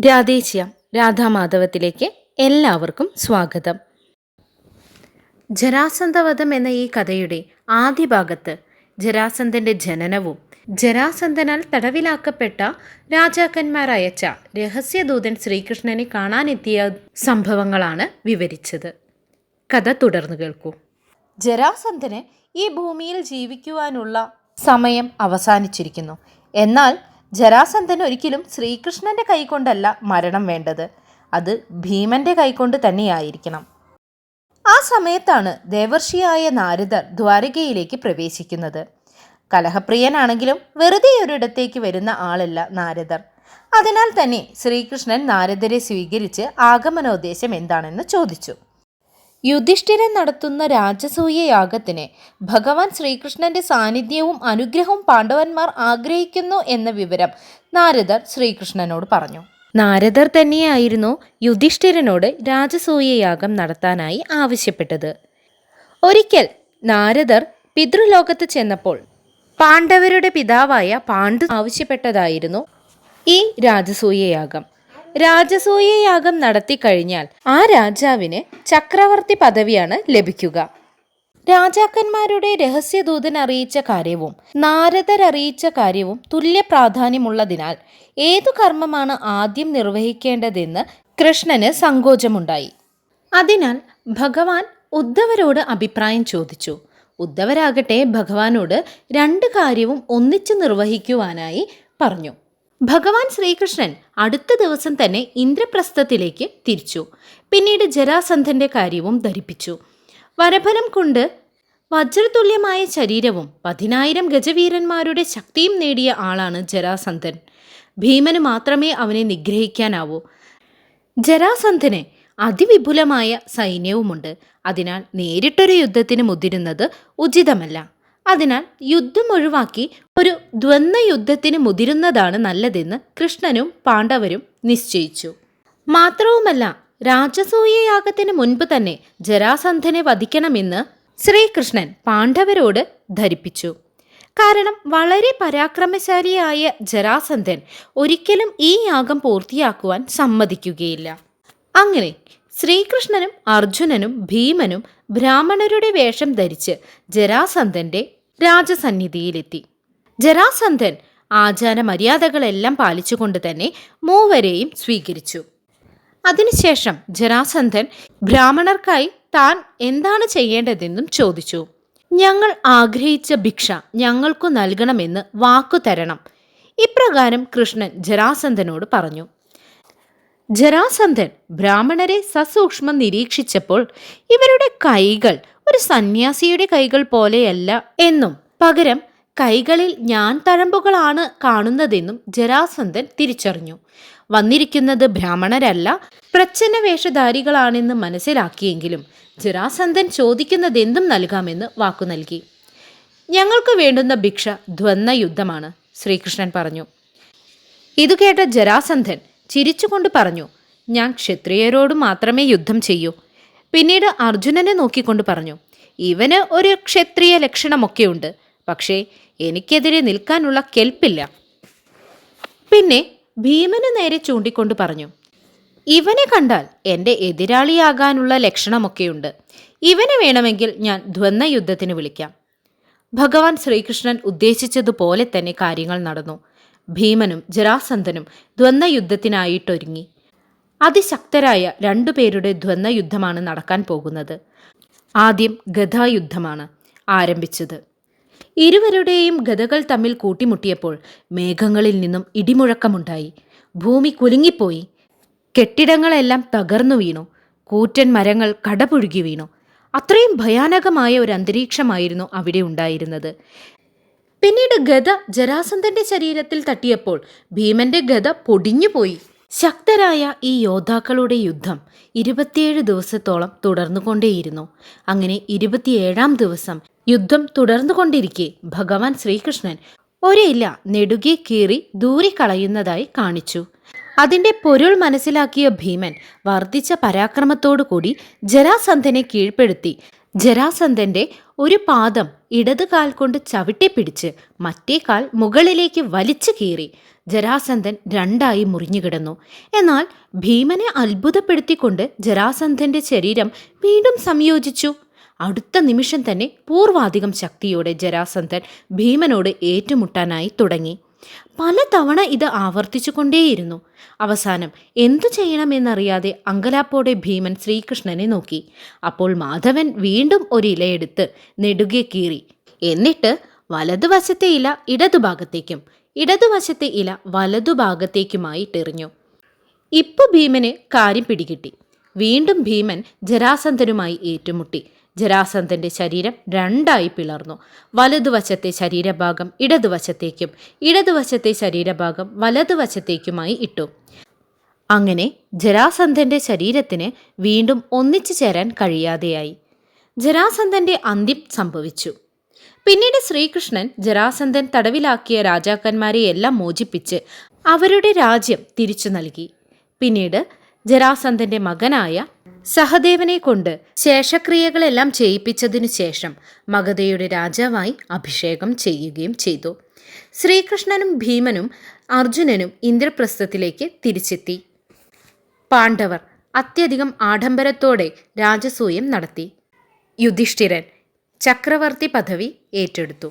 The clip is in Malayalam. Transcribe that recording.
രാധേശ്യാം രാധാമാധവത്തിലേക്ക് എല്ലാവർക്കും സ്വാഗതം. ജരാസന്ധവധം എന്ന ഈ കഥയുടെ ആദ്യ ഭാഗത്ത് ജരാസന്ധന്റെ ജനനവും ജരാസന്ധനാൽ തടവിലാക്കപ്പെട്ട രാജാക്കന്മാർ അയച്ച രഹസ്യദൂതൻ ശ്രീകൃഷ്ണനെ കാണാനെത്തിയ സംഭവങ്ങളാണ് വിവരിച്ചത്. കഥ തുടർന്നു കേൾക്കൂ. ജരാസന്ധന് ഈ ഭൂമിയിൽ ജീവിക്കുവാനുള്ള സമയം അവസാനിച്ചിരിക്കുന്നു. എന്നാൽ ജരാസന്ധൻ ഒരിക്കലും ശ്രീകൃഷ്ണന്റെ കൈകൊണ്ടല്ല മരണം വേണ്ടത്. അത് ഭീമന്റെ കൈകൊണ്ട് തന്നെയായിരിക്കണം. ആ സമയത്താണ് ദേവർഷിയായ നാരദർ ദ്വാരകയിലേക്ക് പ്രവേശിക്കുന്നത്. കലഹപ്രിയനാണെങ്കിലും വെറുതെ ഒരിടത്തേക്ക് വരുന്ന ആളല്ല നാരദർ. അതിനാൽ തന്നെ ശ്രീകൃഷ്ണൻ നാരദരെ സ്വീകരിച്ച് ആഗമനോദ്ദേശം എന്താണെന്ന് ചോദിച്ചു. യുധിഷ്ഠിരൻ നടത്തുന്ന രാജസൂയ യാഗത്തിന് ഭഗവാൻ ശ്രീകൃഷ്ണന്റെ സാന്നിധ്യവും അനുഗ്രഹവും പാണ്ഡവന്മാർ ആഗ്രഹിക്കുന്നു എന്ന വിവരം നാരദർ ശ്രീകൃഷ്ണനോട് പറഞ്ഞു. നാരദർ തന്നെയായിരുന്നു യുധിഷ്ഠിരനോട് രാജസൂയ യാഗം നടത്താനായി ആവശ്യപ്പെട്ടത്. ഒരിക്കൽ നാരദർ പിതൃലോകത്ത് ചെന്നപ്പോൾ പാണ്ഡവരുടെ പിതാവായ പാണ്ഡു ആവശ്യപ്പെട്ടതായിരുന്നു ഈ രാജസൂയയാഗം നടത്തി നടത്തിക്കഴിഞ്ഞാൽ ആ രാജാവിന് ചക്രവർത്തി പദവിയാണ് ലഭിക്കുക. രാജാക്കന്മാരുടെ രഹസ്യദൂതൻ അറിയിച്ച കാര്യവും നാരദർ അറിയിച്ച കാര്യവും തുല്യ പ്രാധാന്യമുള്ളതിനാൽ ഏതു കർമ്മമാണ് ആദ്യം നിർവഹിക്കേണ്ടതെന്ന് കൃഷ്ണന് സങ്കോചമുണ്ടായി. അതിനാൽ ഭഗവാൻ ഉദ്ധവരോട് അഭിപ്രായം ചോദിച്ചു. ഉദ്ധവരാകട്ടെ ഭഗവാനോട് രണ്ട് കാര്യവും ഒന്നിച്ചു നിർവഹിക്കുവാനായി പറഞ്ഞു. ഭഗവാൻ ശ്രീകൃഷ്ണൻ അടുത്ത ദിവസം തന്നെ ഇന്ദ്രപ്രസ്ഥത്തിലേക്ക് തിരിച്ചു. പിന്നീട് ജരാസന്ധന്റെ കാര്യവും ധരിപ്പിച്ചു. വരഫലം കൊണ്ട് വജ്രതുല്യമായ ശരീരവും പതിനായിരം ഗജവീരന്മാരുടെ ശക്തിയും നേടിയ ആളാണ് ജരാസന്ധൻ. ഭീമന് മാത്രമേ അവനെ നിഗ്രഹിക്കാനാവൂ. ജരാസന്ധന് അതിവിപുലമായ സൈന്യവുമുണ്ട്. അതിനാൽ നേരിട്ടൊരു യുദ്ധത്തിന് മുതിരുന്നത് ഉചിതമല്ല. അതിനാൽ യുദ്ധം ഒഴിവാക്കി ഒരു ദ്വന്ദ്വ യുദ്ധത്തിന് മുതിരുന്നതാണ് നല്ലതെന്ന് കൃഷ്ണനും പാണ്ഡവരും നിശ്ചയിച്ചു. മാത്രവുമല്ല രാജസൂയയാഗത്തിന് മുൻപ് തന്നെ ജരാസന്ധനെ വധിക്കണമെന്ന് ശ്രീകൃഷ്ണൻ പാണ്ഡവരോട് ധരിപ്പിച്ചു. കാരണം വളരെ പരാക്രമശാലിയായ ജരാസന്ധൻ ഒരിക്കലും ഈ യാഗം പൂർത്തിയാക്കുവാൻ സമ്മതിക്കുകയില്ല. അങ്ങനെ ശ്രീകൃഷ്ണനും അർജുനനും ഭീമനും ബ്രാഹ്മണരുടെ വേഷം ധരിച്ച് ജരാസന്ധന്റെ രാജസന്നിധിയിലെത്തി. ജരാസന്ധൻ ആചാര മര്യാദകളെല്ലാം പാലിച്ചുകൊണ്ട് തന്നെ മൂവരെയും സ്വീകരിച്ചു. അതിനുശേഷം ജരാസന്ധൻ ബ്രാഹ്മണർക്കായി താൻ എന്താണ് ചെയ്യേണ്ടതെന്നും ചോദിച്ചു. ഞങ്ങൾ ആഗ്രഹിച്ച ഭിക്ഷ ഞങ്ങൾക്കു നൽകണമെന്ന് വാക്കു തരണം ഇപ്രകാരം കൃഷ്ണൻ ജരാസന്ധനോട് പറഞ്ഞു. ജരാസന്ധൻ ബ്രാഹ്മണരെ സസൂക്ഷ്മം നിരീക്ഷിച്ചപ്പോൾ ഇവരുടെ കൈകൾ ഒരു സന്യാസിയുടെ കൈകൾ പോലെയല്ല എന്നും പകരം കൈകളിൽ ഞാൻ തഴമ്പുകളാണ് കാണുന്നതെന്നും ജരാസന്ധൻ തിരിച്ചറിഞ്ഞു. വന്നിരിക്കുന്നത് ബ്രാഹ്മണരല്ല പ്രച്ഛന്ന വേഷധാരികളാണെന്ന് മനസ്സിലാക്കിയെങ്കിലും ജരാസന്ധൻ ചോദിക്കുന്നതെന്തും നൽകാമെന്ന് വാക്കു നൽകി. ഞങ്ങൾക്ക് വേണ്ടുന്ന ഭിക്ഷ ധ്വന്ന യുദ്ധമാണ് ശ്രീകൃഷ്ണൻ പറഞ്ഞു. ഇതു കേട്ട ജരാസന്ധൻ ചിരിച്ചുകൊണ്ട് പറഞ്ഞു ഞാൻ ക്ഷത്രിയരോട് മാത്രമേ യുദ്ധം ചെയ്യൂ. പിന്നീട് അർജുനനെ നോക്കിക്കൊണ്ട് പറഞ്ഞു ഇവന് ഒരു ക്ഷത്രിയ ലക്ഷണമൊക്കെയുണ്ട് പക്ഷേ എനിക്കെതിരെ നിൽക്കാനുള്ള കെൽപ്പില്ല. പിന്നെ ഭീമന് നേരെ ചൂണ്ടിക്കൊണ്ട് പറഞ്ഞു ഇവനെ കണ്ടാൽ എന്റെ എതിരാളിയാകാനുള്ള ലക്ഷണമൊക്കെയുണ്ട്. ഇവനെ വേണമെങ്കിൽ ഞാൻ ധ്വന്ന യുദ്ധത്തിന് വിളിക്കാം. ഭഗവാൻ ശ്രീകൃഷ്ണൻ ഉദ്ദേശിച്ചതുപോലെ തന്നെ കാര്യങ്ങൾ നടന്നു. ഭീമനും ജരാസന്ധനും ദ്വന്ദ് യുദ്ധത്തിനായിട്ടൊരുങ്ങി. അതിശക്തരായ രണ്ടുപേരുടെ ദ്വന്ദ് യുദ്ധമാണ് നടക്കാൻ പോകുന്നത്. ആദ്യം ഗതായുദ്ധമാണ് ആരംഭിച്ചത്. ഇരുവരുടെയും ഗതകൾ തമ്മിൽ കൂട്ടിമുട്ടിയപ്പോൾ മേഘങ്ങളിൽ നിന്നും ഇടിമുഴക്കമുണ്ടായി. ഭൂമി കുലുങ്ങിപ്പോയി. കെട്ടിടങ്ങളെല്ലാം തകർന്നു വീണു. കൂറ്റൻ മരങ്ങൾ കടപുഴുകി വീണു. അത്രയും ഭയാനകമായ ഒരു അന്തരീക്ഷമായിരുന്നു അവിടെ ഉണ്ടായിരുന്നത്. പിന്നീട് ഗത ജരാസന്ധന്റെ ശരീരത്തിൽ തട്ടിയപ്പോൾ ഭീമന്റെ ഗത പൊടിഞ്ഞുപോയി. ശക്തരായ ഈ യോദ്ധാക്കളുടെ യുദ്ധം ഇരുപത്തിയേഴ് ദിവസത്തോളം തുടർന്നുകൊണ്ടേയിരുന്നു. അങ്ങനെ ഇരുപത്തിയേഴാം ദിവസം യുദ്ധം തുടർന്നുകൊണ്ടിരിക്കെ ഭഗവാൻ ശ്രീകൃഷ്ണൻ ഒരില നെടുകെ കീറി ദൂരെ കളയുന്നതായി കാണിച്ചു. അതിന്റെ പൊരുൾ മനസ്സിലാക്കിയ ഭീമൻ വർദ്ധിച്ച പരാക്രമത്തോടുകൂടി ജരാസന്ധനെ കീഴ്പ്പെടുത്തി ജരാസന്ധന്റെ ഒരു പാദം ഇടത് കാൽ കൊണ്ട് ചവിട്ടിപ്പിടിച്ച് മറ്റേ കാൽ മുകളിലേക്ക് വലിച്ചു കീറി. ജരാസന്ധൻ രണ്ടായി മുറിഞ്ഞുകിടന്നു എന്നാൽ ഭീമനെ അത്ഭുതപ്പെടുത്തിക്കൊണ്ട് ജരാസന്ധന്റെ ശരീരം വീണ്ടും സംയോജിച്ചു. അടുത്ത നിമിഷം തന്നെ പൂർവാധികം ശക്തിയോടെ ജരാസന്ധൻ ഭീമനോട് ഏറ്റുമുട്ടാനായി തുടങ്ങി. പലതവണ ഇത് ആവർത്തിച്ചു കൊണ്ടേയിരുന്നു അവസാനം എന്തു ചെയ്യണമെന്നറിയാതെ അങ്കലാപ്പോടെ ഭീമൻ ശ്രീകൃഷ്ണനെ നോക്കി. അപ്പോൾ മാധവൻ വീണ്ടും ഒരു ഇലയെടുത്ത് നെടുകെ കീറി. എന്നിട്ട് വലതുവശത്തെ ഇല ഇടതുഭാഗത്തേക്കും ഇടതുവശത്തെ ഇല വലതുഭാഗത്തേക്കുമായി ടെറിഞ്ഞു ഇപ്പൊ ഭീമന് കാര്യം പിടികിട്ടി. വീണ്ടും ഭീമൻ ജരാസന്ധനുമായി ഏറ്റുമുട്ടി. ജരാസന്ധന്റെ ശരീരം രണ്ടായി പിളർന്നു. വലതുവശത്തെ ശരീരഭാഗം ഇടതുവശത്തേക്കും ഇടതുവശത്തെ ശരീരഭാഗം വലതുവശത്തേക്കുമായി ഇട്ടു. അങ്ങനെ ജരാസന്ധന്റെ ശരീരത്തിന് വീണ്ടും ഒന്നിച്ചു ചേരാൻ കഴിയാതെയായി. ജരാസന്ധന്റെ അന്ത്യം സംഭവിച്ചു. പിന്നീട് ശ്രീകൃഷ്ണൻ ജരാസന്ധൻ തടവിലാക്കിയ രാജാക്കന്മാരെയെല്ലാം മോചിപ്പിച്ച് അവരുടെ രാജ്യം തിരിച്ചു നൽകി. പിന്നീട് ജരാസന്ധന്റെ മകനായ സഹദേവനെ കൊണ്ട് ശേഷക്രിയകളെല്ലാം ചെയ്യിപ്പിച്ചതിനു ശേഷം മഗധയുടെ രാജാവായി അഭിഷേകം ചെയ്യുകയും ചെയ്തു. ശ്രീകൃഷ്ണനും ഭീമനും അർജുനനും ഇന്ദ്രപ്രസ്ഥത്തിലേക്ക് തിരിച്ചെത്തി. പാണ്ഡവർ അത്യധികം ആഡംബരത്തോടെ രാജസൂയം നടത്തി. യുധിഷ്ഠിരൻ ചക്രവർത്തി പദവി ഏറ്റെടുത്തു.